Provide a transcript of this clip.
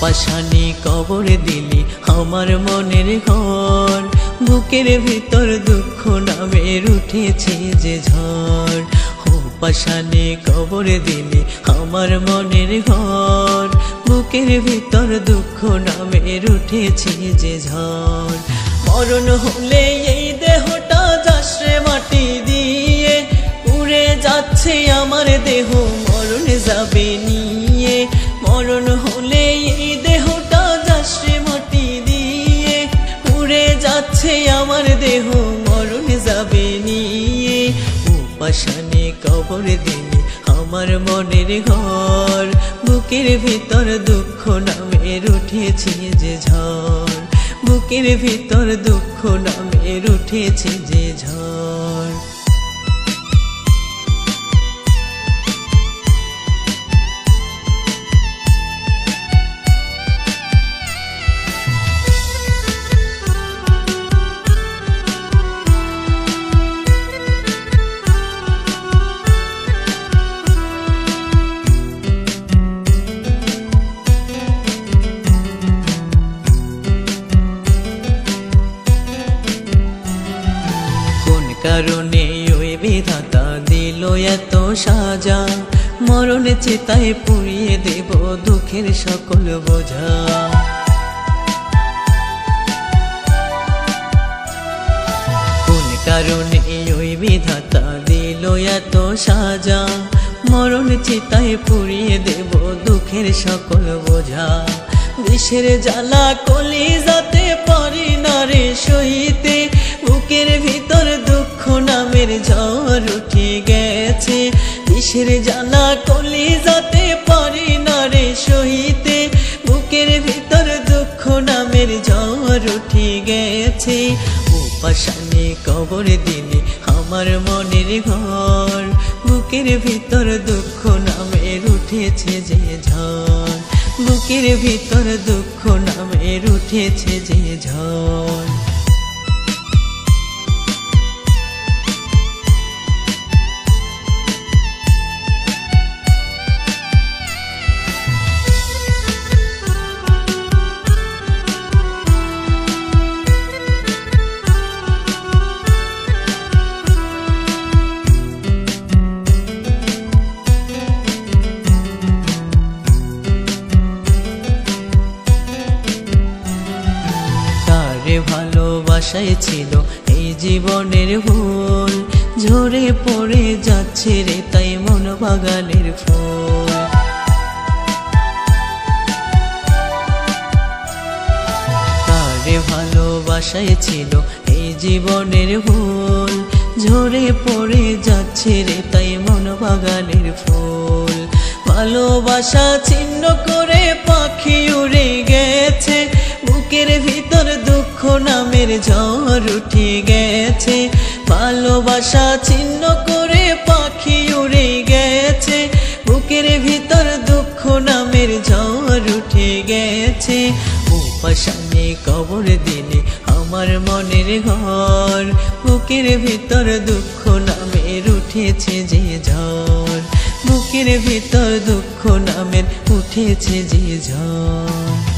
পাশানি কবর দিলি আমার মনের ঘর। বুকের ভিতর দুঃখ নামের উঠেছে যে ঝড়। ও পাশানি কবর দিলি আমার মনের ঘর। বুকের ভিতর দুঃখ নামের উঠেছে যে ঝড়। মরণ হলে এই দেহটা যাশ্রে মাটি দিয়ে। উড়ে যাচ্ছে আমার দেহ। দেহ মরণ যাবে নিয়ে, উপাসানে কবর দিলে আমার মনের ঘর, বুকের ভিতর দুঃখ নামের উঠেছে যে ঝড়, বুকের ভিতর দুঃখ নামের উঠেছে যে ঝড়। দিল এত সাজা। মরণে চেতায় পুড়িয়ে দেব দুঃখের সকল বোঝা। কোন কারণে ওই বিধাতা দিল এত সাজা? মরণ চিতায় পুড়িয়ে দেব দুঃখের সকল বোঝা। দেশের জ্বালা কলি যাতে পারি না রে সইতে দেশের জ্বালা কলি যাতে পারি না রে সইতে বুকের ভিতর দুঃখ নামের ঝড় উঠে গেছে। উপাসানে কবর দিলে আমার মনের ঘর। বুকের ভিতর দুঃখ নামের উঠেছে যে ঝড়। বুকের ভিতর দুঃখ নামের উঠেছে যে ঝড়। ভালোবাসায় ছিল, এই জীবনের ভুল ঝরে পড়ে যাচ্ছে রে, তাই মন বাগানের ফুল। তারে ভালোবাসায় ছিল, এই জীবনের ভুল ঝরে পড়ে যাচ্ছে রে, তাই মন বাগানের ফুল। ভালোবাসা ছিন্ন করে পাখি উড়ে গেছে ঝড় উঠে গেছে। ভালোবাসা ছিন্ন করে পাখি উড়ে গেছে। বুকের ভিতর দুঃখ নামের ঝড় উঠে গেছে। উপাসানে কবর দিলে আমার মনের ঘর। বুকের ভিতর দুঃখ নামের উঠেছে যে ঝড়। বুকের ভিতর দুঃখ নামের উঠেছে যে ঝড়।